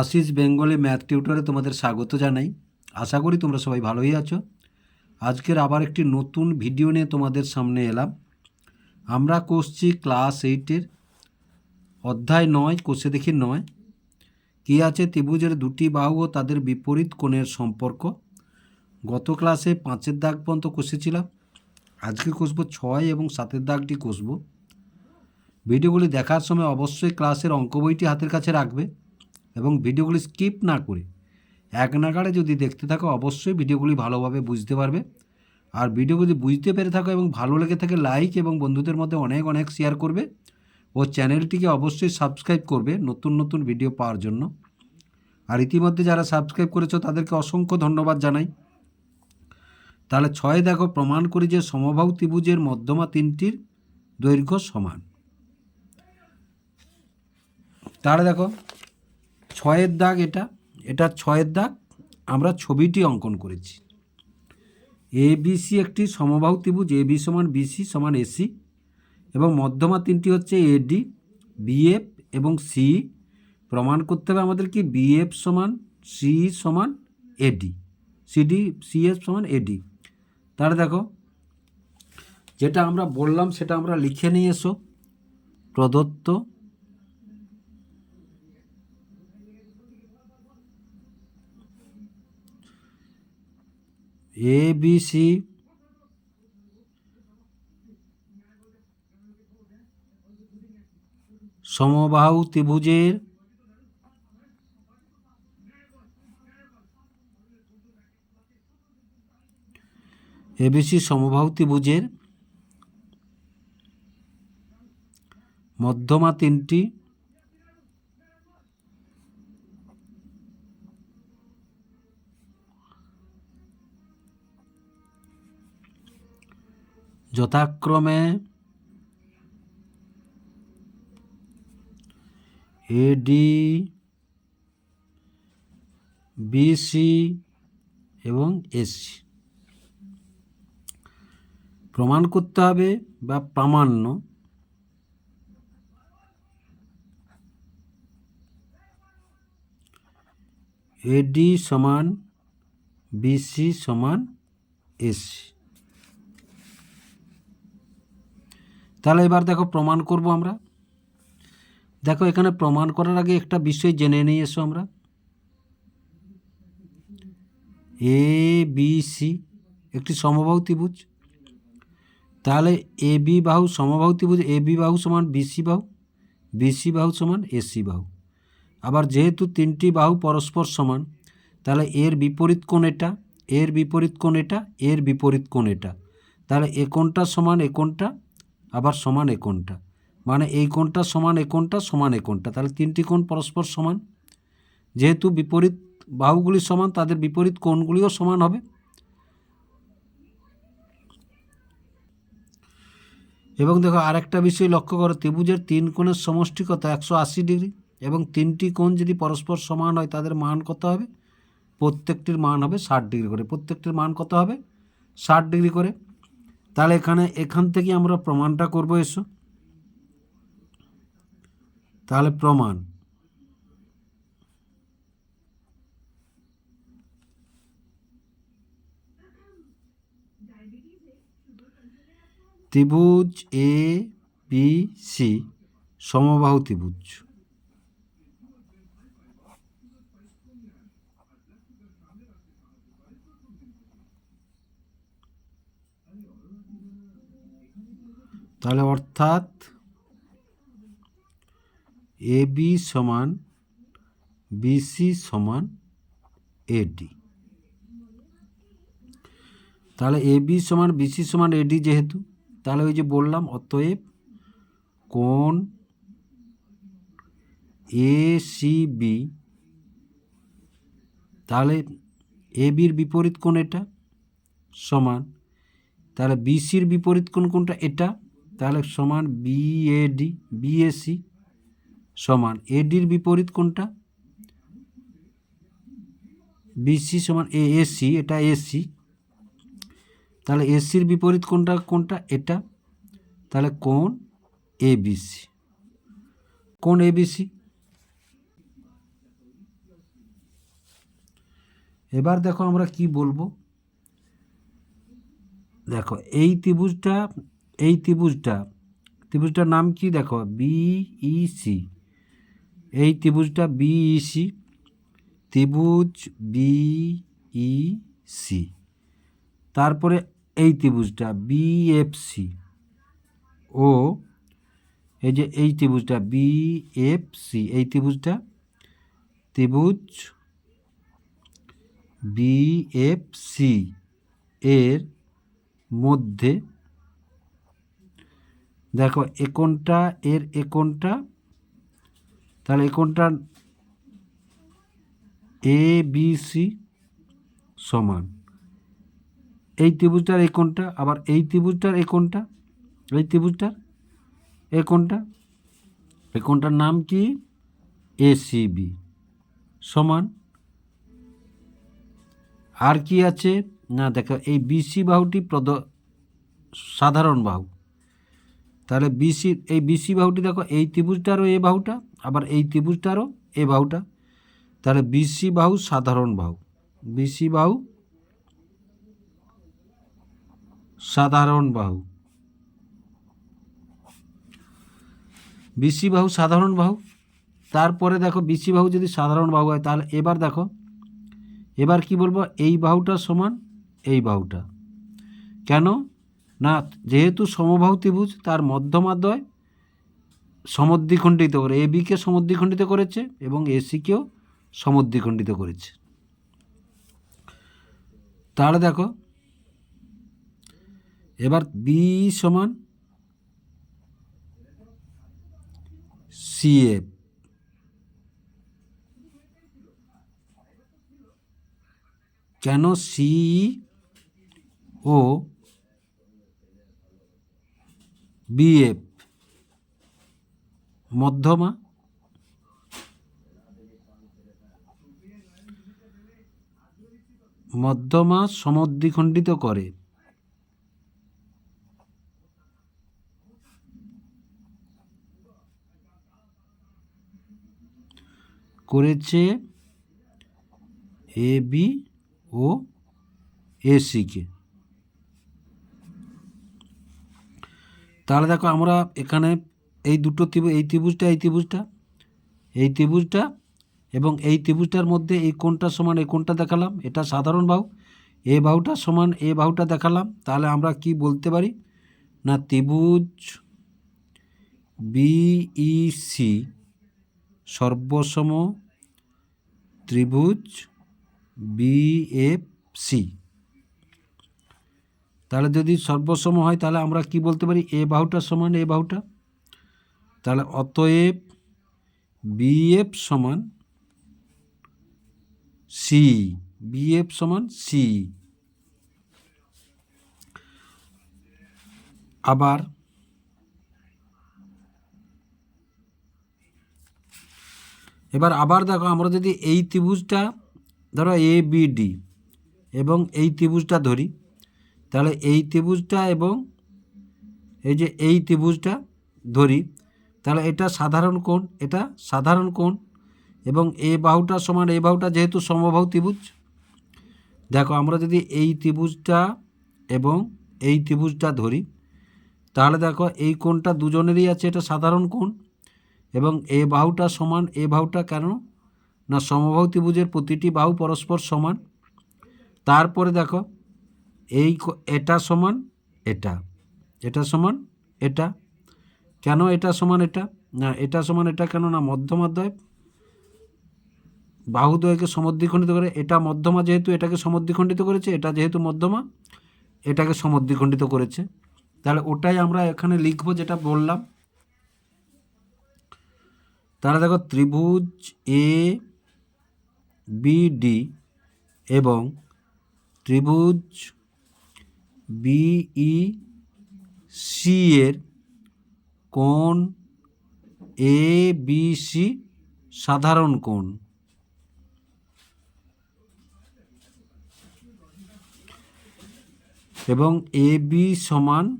Ashis Bengali math টিউটরে তোমাদের স্বাগত জানাই। আশা করি তোমরা সবাই ভালোই আছো। আজকের আবার একটি নতুন ভিডিও নিয়ে তোমাদের সামনে এলাম। আমরা করছি ক্লাস এইটের অধ্যায় নয়, কোষে দেখি নয়। কী আছে ত্রিভুজের দুটি বাহু ও তাদের বিপরীত কোণের সম্পর্ক? গত ক্লাসে পাঁচের দাগ পর্যন্ত কষেছিলাম। আজকে কষব ছয় এবং সাতের দাগটি কষব। ভিডিওগুলি দেখার সময় অবশ্যই ক্লাসের অঙ্ক বইটি হাতের কাছে রাখবে। এবং ভিডিওগুলি স্কিপ না করে এক নাগাড়ে যদি দেখতে থাকো, অবশ্যই ভিডিওগুলি ভালোভাবে বুঝতে পারবে। আর ভিডিওগুলি বুঝতে পেরে থাকো এবং ভালো লেগে থাকে লাইক এবং বন্ধুদের মধ্যে অনেক অনেক শেয়ার করবে ও চ্যানেলটিকে অবশ্যই সাবস্ক্রাইব করবে নতুন নতুন ভিডিও পাওয়ার জন্য। আর ইতিমধ্যে যারা সাবস্ক্রাইব করেছ, তাদেরকে অসংখ্য ধন্যবাদ জানাই। তাহলে ছয় দেখো, প্রমাণ করি যে সমবাহু ত্রিভুজের মধ্যমা তিনটির দৈর্ঘ্য সমান। তাহলে দেখো ছয়ের দাগ এটা এটা ছয়ের দাগ, আমরা ছবিটি অঙ্কন করেছি। এ বিসি একটি সমবাহু ত্রিভুজ, এ, বি সমান বিসি সমান এসি এবং মধ্যমা তিনটি হচ্ছে এডি বিএফ এবং সি। প্রমাণ করতে হবে আমাদের কি? বিএফ সমান সি সমান এডি সিডি সিএফ সমান এডি তাহলে দেখো, যেটা আমরা বললাম সেটা আমরা লিখে নিয়ে এসো। প্রদত্ত এ বি সি সমবাহু ত্রিভুজের এবিসি সমবাহু ত্রিভুজের মধ্যমা তিনটি যথাক্রমে এডি বিসি এবং এসি প্রমাণ করতে হবে বা প্রামাণ্য। এডি সমান বিসি সমান এসি তাহলে এবার দেখো প্রমাণ করব আমরা। দেখো এখানে প্রমাণ করার আগে একটা বিষয় জেনে নিয়ে এসো আমরা। এ বি সি একটি সমবাহু ত্রিভুজ। তাহলে এ বি বাহু সমবাহু ত্রিভুজ এ বি বাহু সমান বিসি বাহু বিসি বাহু সমান এসি বাহু। আবার যেহেতু তিনটি বাহু পরস্পর সমান, তাহলে এর বিপরীত কোণ এটা, এর বিপরীত কোণ এটা, এর বিপরীত কোণ এটা। তাহলে এ কোণটা সমান, এ কোণটা আবার সমান এ কোণটা। মানে এই কোণটা সমান এ কোণটা, সমান এ কোণটা। তাহলে তিনটি কোণ পরস্পর সমান। যেহেতু বিপরীত বাহুগুলি সমান, তাদের বিপরীত কোণগুলিও সমান হবে। এবং দেখো, আরেকটা বিষয় লক্ষ্য করো, ত্রিভুজের তিন কোণের সমষ্টি কত একশো আশি ডিগ্রি এবং তিনটি কোণ যদি পরস্পর সমান হয়, তাদের মান কত হবে? প্রত্যেকটির মান হবে ষাট ডিগ্রি করে। প্রত্যেকটির মান কত হবে? ষাট ডিগ্রি করে। তাহলে এখানে এখান থেকে আমরা প্রমাণটা করব, এসো। তাহলে প্রমাণ। ত্রিভুজ এ বি সি সমবাহু ত্রিভুজ। তাহলে অর্থাৎ এ বি সমান বিসি সমান এডি তাহলে এ বি সমান বিসি সমান এডি যেহেতু, তাহলে ওই যে বললাম, অতএব কোণ এ সি বি, তাহলে এ বির বিপরীত কোণ এটা সমান, তাহলে বিসির বিপরীত কোণ কোনটা? এটা তাহলে সমান বিএডি বিএসি সমান এডির বিপরীত কোনটা? বিসি সমান এ এসি এটা এসি তাহলে এসির বিপরীত কোনটা কোনটা? এটা। তাহলে কোন এবিসি কোন এবিসি এবার দেখো আমরা কি বলব? দেখো, এই ত্রিভুজটা এই ত্রিভুজটা, ত্রিভুজটার নাম কি দেখো? বিইসি এই ত্রিভুজটা বিইসি ত্রিভুজ বিইসি তারপরে এই ত্রিভুজটা বিএফসি ও, এই যে এই ত্রিভুজটা বিএফসি এই ত্রিভুজটা ত্রিভুজ বিএফসি এর মধ্যে দেখো একনটা এর একনটা তাহলে একনটা এ বি সি সমান। এই ত্রিভুজটার একনটা আবার এই ত্রিভুজটার একনটা এই ত্রিভুজটার একনটা একনটার নাম কি? এসিবি সমান। আর কি আছে? না, দেখো এই বিসি বাহুটি প্রদ, সাধারণ বাহু। তাহলে বিসি এই বিসি বাহুটি দেখো, এই ত্রিভুজটারও এ বাহুটা, আবার এই ত্রিভুজটারও এ বাহুটা। তাহলে বিসি বাহু সাধারণ বাহু। বিসি বাহু সাধারণ বাহু। বিসি বাহু সাধারণ বাহু। তারপরে দেখো বিসি বাহু যদি সাধারণ বাহু হয়, তাহলে এবার দেখো, এবার কি বলব, এই বাহুটা সমান এই বাহুটা। কেন? না যেহেতু সমবাহু ত্রিভুজ, তার মধ্যমাদ্বয় সমদ্বিখণ্ডিত করে, এ বিকে সমদ্বিখণ্ডিত করেছে এবং এসিকেও সমদ্বিখণ্ডিত করেছে। তাহলে দেখো, এবার বি সমান সিএফ কেন সি ও বিএফ মধ্যমা? মধ্যমা সমদ্বিখণ্ডিত করে। করেছে এ বি ও এসিকে তাহলে দেখো আমরা এখানে এই দুটো ত্রিভুজ, এই ত্রিভুজটা এই ত্রিভুজটা এই ত্রিভুজটা এবং এই ত্রিভুজটার মধ্যে এই কোনটা সমান, এই কোনটা দেখালাম, এটা সাধারণ বাহু। এ বাহুটা সমান এ বাহুটা দেখালাম, তাহলে আমরা কি বলতে পারি? না, ত্রিভুজ বিইসি সর্বসম ত্রিভুজ বিএফসি তাহলে যদি সর্বসম হয়, তাহলে আমরা কি বলতে পারি? এ বাহুটা সমান, এ বাহুটা? তাহলে অতএব বিএফ সমান সি, বিএফ সমান সি। আবার এবার আবার দেখো, আমরা যদি এই ত্রিভুজটা, ধরো এ, বি, ডি এবং এই ত্রিভুজটা ধরি তাহলে এই ত্রিভুজটা এবং এই যে এই ত্রিভুজটা ধরি, তাহলে এটা সাধারণ কোণ, এটা সাধারণ কোণ এবং এ বাহুটা সমান, এ বাহুটা যেহেতু সমবাহু ত্রিভুজ। দেখো, আমরা যদি এই ত্রিভুজটা এবং এই ত্রিভুজটা ধরি, তাহলে দেখো এই কোণটা দুজনেরই আছে, এটা সাধারণ কোণ এবং এ বাহুটা সমান, এ বাহুটা কেন? না, সমবাহু ত্রিভুজের প্রতিটি বাহু পরস্পর সমান। তারপরে দেখো এই এটা সমান এটা। এটা সমান এটা। কেন এটা সমান এটা? না, এটা সমান এটা কেন না? মধ্যমাদ্বয় বাহুদ্বয়কে সমদ্বিখণ্ডিত করে, এটা মধ্যমা যেহেতু, এটাকে সমদ্বিখণ্ডিত করেছে, এটা যেহেতু মধ্যমা, এটাকে সমদ্বিখণ্ডিত করেছে। তাহলে ওটাই আমরা এখানে লিখব যেটা বললাম। তাহলে দেখো, ত্রিভুজ এ বিডি এবং ত্রিভুজ বিই সি এর কোণ এ বি সি সাধারণ কোণ। এবং এ বি সমান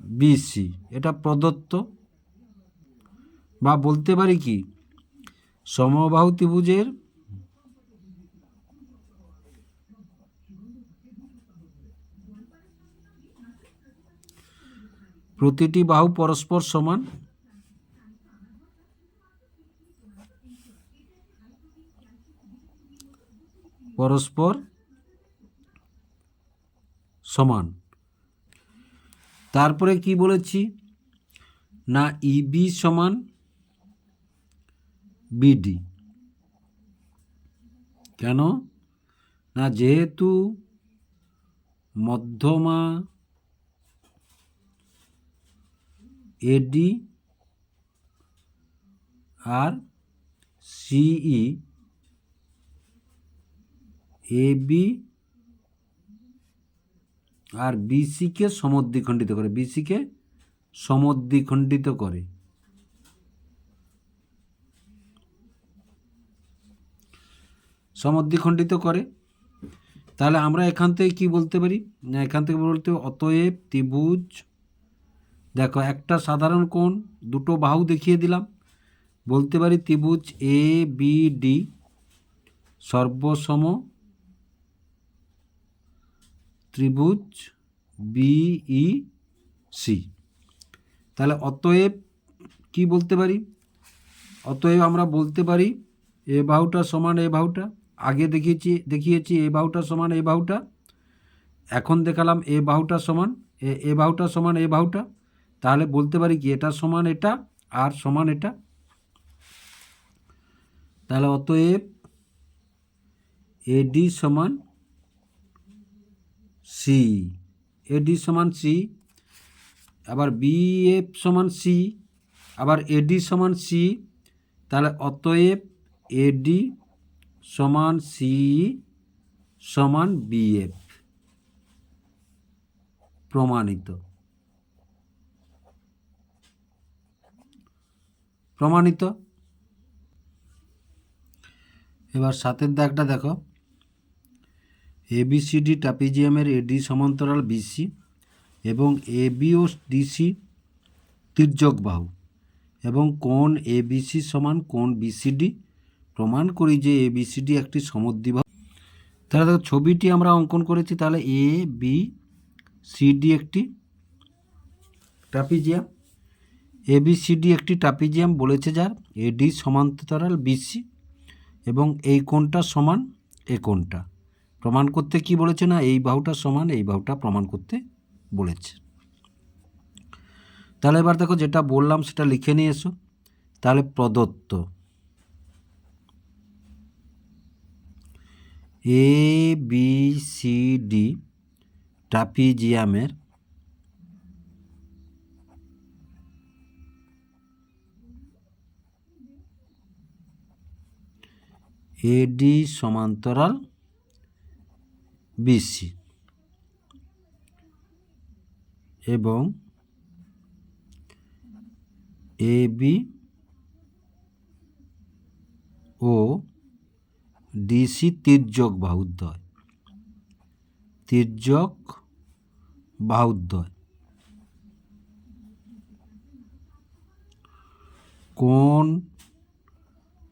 বিসি এটা প্রদত্ত। বা বলতে পারি কি? সমবাহু ত্রিভুজের প্রতিটি বাহু পরস্পর সমান? পরস্পর সমান। তারপরে কি বলেছি? না ইবি সমান বিডি কেন? না যেহেতু মধ্যমা এডি আর সিই এবি আর বিসিকে সমদ্বিখণ্ডিত করে বিসিকে সমদ্বিখণ্ডিত করে। সমদ্বিখণ্ডিত করে। তাহলে আমরা এখান থেকে কি বলতে পারি? এখান থেকে বলতে অতএব ত্রিভুজ দেখো, একটা সাধারণ কোণ, দুটো বাহু দেখিয়ে দিলাম। বলতে পারি ত্রিভুজ এ বি ডি সর্বসম ত্রিভুজ বিই সি তাহলে অতএব কি বলতে পারি? অতএব আমরা বলতে পারি এ বাহুটা সমান এ বাহুটা। আগে দেখিয়েছি দেখিয়েছি এ বাহুটা সমান এ বাহুটা। এখন দেখালাম এ বাহুটা সমান, এ এ বাহুটা সমান এ বাহুটা। তাহলে বলতে পারি কি, এটা সমান এটা আর সমান এটা। তাহলে অতএব এডি সমান সি, এডি সমান সি, আবার বিএফ সমান সি, আবার এডি সমান সি, তাহলে অতএব এডি সমান সি সমান বিএফ প্রমাণিত। প্রমাণিত। এবার সাতের দাগটা দেখো। এবিসিডি ট্রাপিজিয়ামের এডি সমান্তরাল বিসি এবং এবি ও ডিসি তির্যক বাহু এবং কোণ এবিসি সমান কোণ বিসিডি প্রমাণ করি যে এবিসিডি একটি সমদ্বিবাহু। তাহলে দেখো, ছবিটি আমরা অঙ্কন করেছি, তাহলে এ বি সিডি একটি ট্রাপিজিয়াম। এবিসিডি একটি ট্রাপিজিয়াম বলেছে যার এডি সমান্তরাল বিসি এবং এই কোণটা সমান এ কোণটা। প্রমাণ করতে কি বলেছে না, এই বাহুটা সমান, এই বাহুটা প্রমাণ করতে বলেছে। তাহলে এবার দেখো যেটা বললাম সেটা লিখে নিয়ে এসো। তাহলে প্রদত্ত। এ বি সি ডি ট্রাপিজিয়ামের এডি সমান্তরাল বিসি এবং এবি ও ডিসি তির্যক বাহুদ্বয়। তির্যক বাহুদ্বয়। কোণ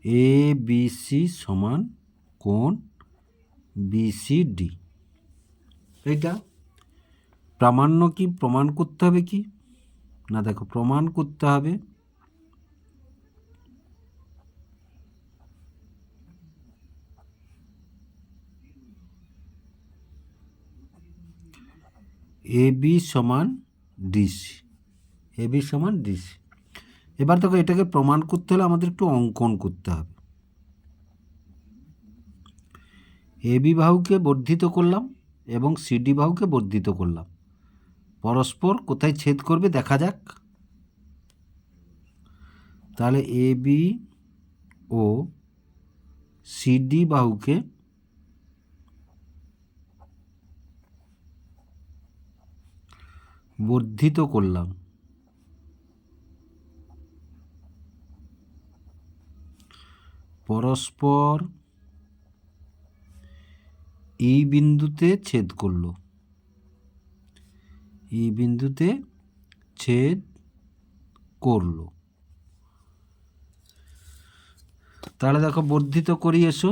এ বিসি সমান কোণ বিসিডি এইটা। প্রামাণ্য কি? প্রমাণ করতে হবে কি? না, দেখো, প্রমাণ করতে হবে। এ বি সমান ডিসি এ বি সমান ডিসি এবার দেখো এটাকে প্রমাণ করতে হলে আমাদের একটু অঙ্কন করতে হবে। এ বি বাহুকে বর্ধিত করলাম এবং সিডি বাহুকে বর্ধিত করলাম। পরস্পর কোথায় ছেদ করবে দেখা যাক। তাহলে এ বি ও সিডি বাহুকে বর্ধিত করলাম। পরস্পর এই বিন্দুতে ছেদ করল। এই বিন্দুতে ছেদ করল। তাহলে দেখো বর্ধিত করি এসো।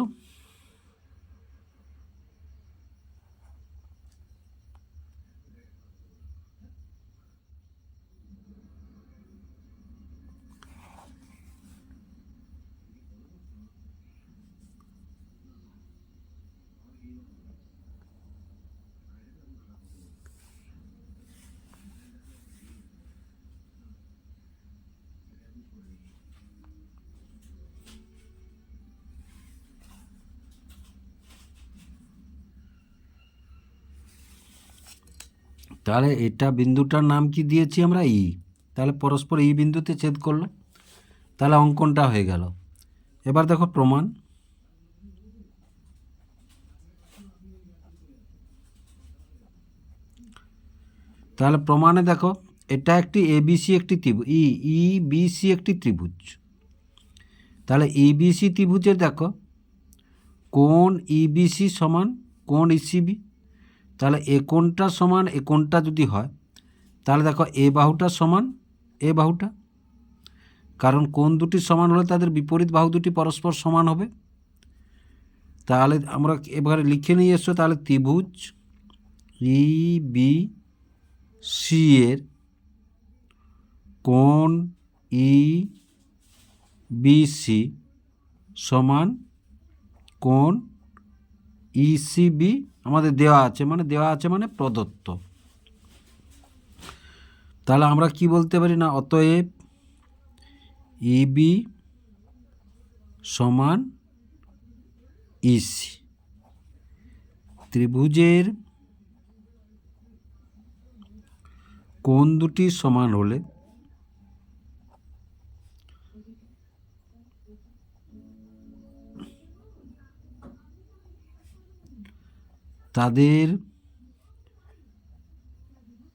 তাহলে এটা বিন্দুটার নাম কি দিয়েছি আমরা? ই। তাহলে পরস্পর ই বিন্দুতে ছেদ করল? তাহলে অঙ্কনটা হয়ে গেল। এবার দেখো প্রমাণ। তাহলে প্রমাণে দেখো, এটা একটি এবিসি একটি ত্রিভুজ। ই ই বিসি একটি ত্রিভুজ। তাহলে ইবিসি ত্রিভুজের দেখো কোন ইবিসি সমান কোন ইসিবি তাহলে এ কোণটা সমান, এ কোণটা যদি হয়, তাহলে দেখো এ বাহুটা সমান, এ বাহুটা। কারণ কোন দুটি সমান হলে তাদের বিপরীত বাহু দুটি পরস্পর সমান হবে। তাহলে আমরা এবারে লিখে নিয়ে এসছো তাহলে ত্রিভুজ ই বি সি এর কোন ই বিসি সমান কোণ ইসিবি আমাদের দেওয়া আছে মানে দেওয়া আছে মানে প্রদত্ত। তাহলে আমরা কি বলতে পারি না? অতএব ইবি সমান ইসি ত্রিভুজের কোণ দুটি সমান হলে তাদের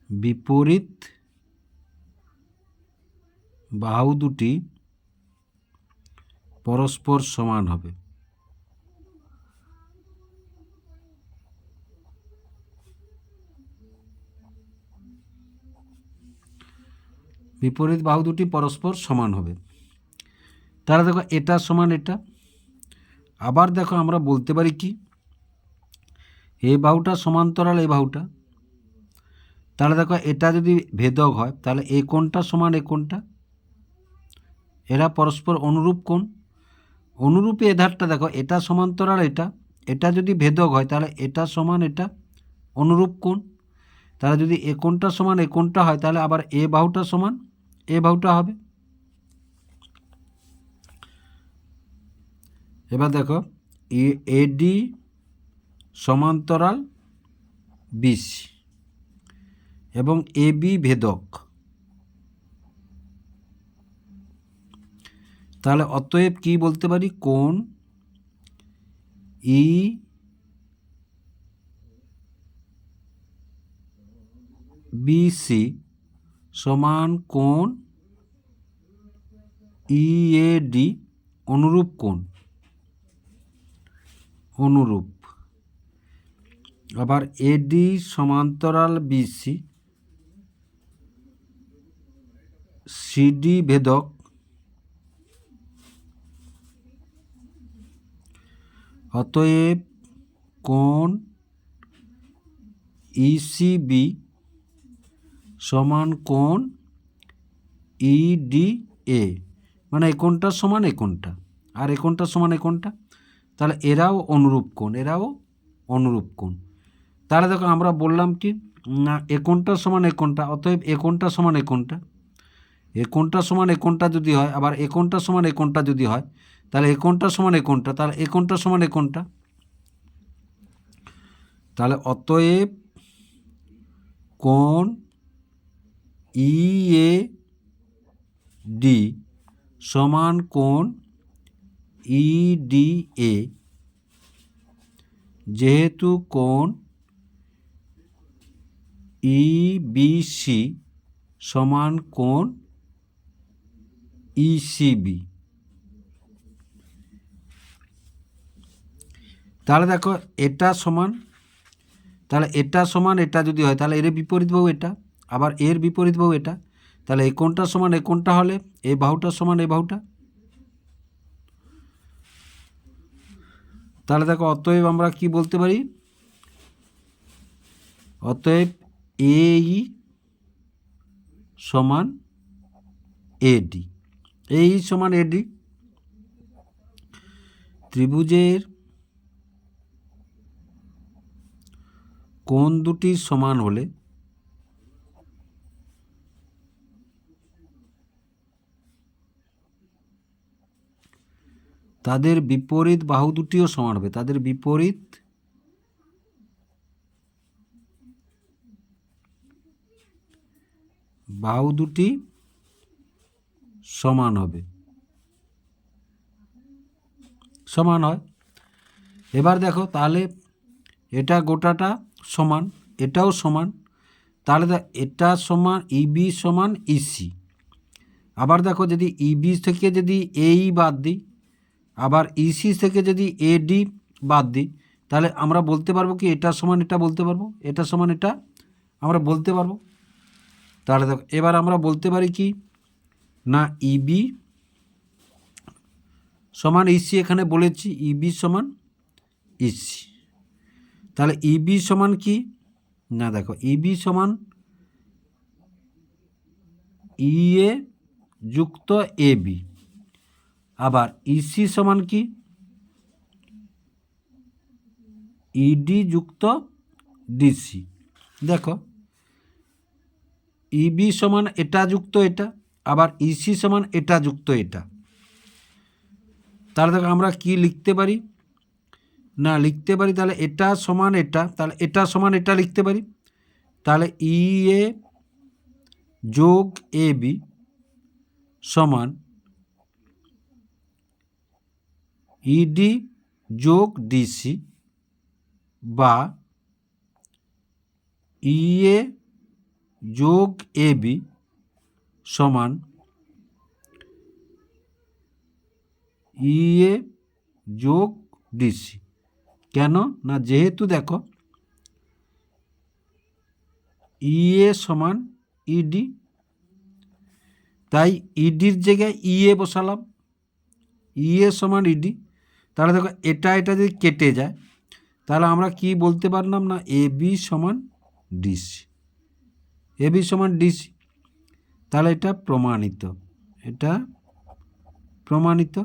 বিপরীত বাহু দুটি পরস্পর সমান হবে। বিপরীত বাহু দুটি পরস্পর সমান হবে। তারা দেখো এটা সমান এটা। আবার দেখো আমরা বলতে পারি কি? এই বাহুটা সমান্তরাল এই বাহুটা। তাহলে দেখো, এটা যদি ভেদক হয়, তাহলে এই কোণটা সমান এই কোণটা। এরা পরস্পর অনুরূপ কোণ। অনুরূপে এ ধারটা দেখো, এটা সমান্তরাল, এটা। এটা যদি ভেদক হয়, তাহলে এটা সমান, এটা। অনুরূপ কোণ। তাহলে যদি এ কোণটা সমান, এ কোণটা হয়, তাহলে আবার এ বাহুটা সমান, এ বাহুটা হবে। এবার দেখো এডি সমান্তরাল বিসি এবং এ বি ভেদক। তাহলে অতএব কি বলতে পারি? কোণ ই বিসি সমান কোণ ইএডি অনুরূপ কোণ। অনুরূপ। আবার এডি সমান্তরাল বিসি, সিডি ভেদক, অতএব কোণ ইসিবি সমান কোণ ইডি এ মানে এ কোণটার সমান এ আর এ সমান এ তাহলে এরাও অনুরূপ কোণ, এরাও অনুরূপ কোণ। তাহলে দেখো আমরা বললাম কি, না, এ কোণটার সমান এ কোণটা, অতএব এ কোণটা সমান এ কোণটা। এ কোণটা সমান এ কোণটা যদি হয়, আবার এ কোণটা সমান এ কোণটা যদি হয়, তাহলে এ কোণটা সমান এ কোণটা, তাহলে এ কোণটা সমান এ কোণটা। তাহলে অতএব কোন ই এ ডি সমান কোণ ইডি এ, যেহেতু কোণ ইবিসি সমান কোণ ইসিবি তাহলে দেখো, এটা সমান, তাহলে এটা সমান, এটা যদি হয়, তাহলে এর বিপরীত বাহু এটা, আবার এর বিপরীত বাহু এটা। তাহলে এই কোণটা সমান, এই কোণটা হলে, এই বাহুটা সমান, এই বাহুটা। তাহলে দেখো, অতএব আমরা কি বলতে পারি? অতএব এই সমান এডি। এই সমান এডি ত্রিভুজের কোণ দুটি সমান হলে তাদের বিপরীত বাহু দুটিও সমান হবে। তাদের বিপরীত বাহু দুটি সমান হবে। সমান হয়। এবার দেখো তাহলে এটা গোটাটা সমান, এটাও সমান। তাহলে এটা সমান ইবি সমান ইসি আবার দেখো যদি ইবি থেকে যদি এই বাদ দিই, আবার ইসি থেকে যদি এডি বাদ দিই, তাহলে আমরা বলতে পারব কি এটা সমান, এটা বলতে পারব? এটা সমান, এটা আমরা বলতে পারব? তাহলে দেখো, এবার আমরা বলতে পারি কি? না ইবি সমান ইসি এখানে বলেছি ইবি সমান ইসি তাহলে ইবি সমান কি? না, দেখো ইবি সমান ইএ যুক্ত এ বি আবার ইসি সমান কি? ইডি যুক্ত ডিসি দেখো ইবি সমান এটা যুক্ত এটা, আবার ইসি সমান এটা যুক্ত এটা। তাহলে দেখো আমরা কি লিখতে পারি? না, লিখতে পারি, তাহলে এটা সমান এটা, তাহলে এটা সমান এটা লিখতে পারি। তাহলে ই এ যোগ এ বি সমান ইডি যোগ ডিসি বা ইএ যোগ এ বি সমান ইএ যোগ ডিসি কেন? না, যেহেতু দেখো ইএ সমান ইডি তাই ইডির জায়গায় ইএ বসালাম। ইএ সমান ইডি তাহলে দেখো, এটা এটা যদি কেটে যায়, তাহলে আমরা কি বলতে পারলাম না? এ বি সমান ডিসি এ বি সমান ডিসি তাহলে এটা প্রমাণিত। এটা প্রমাণিত।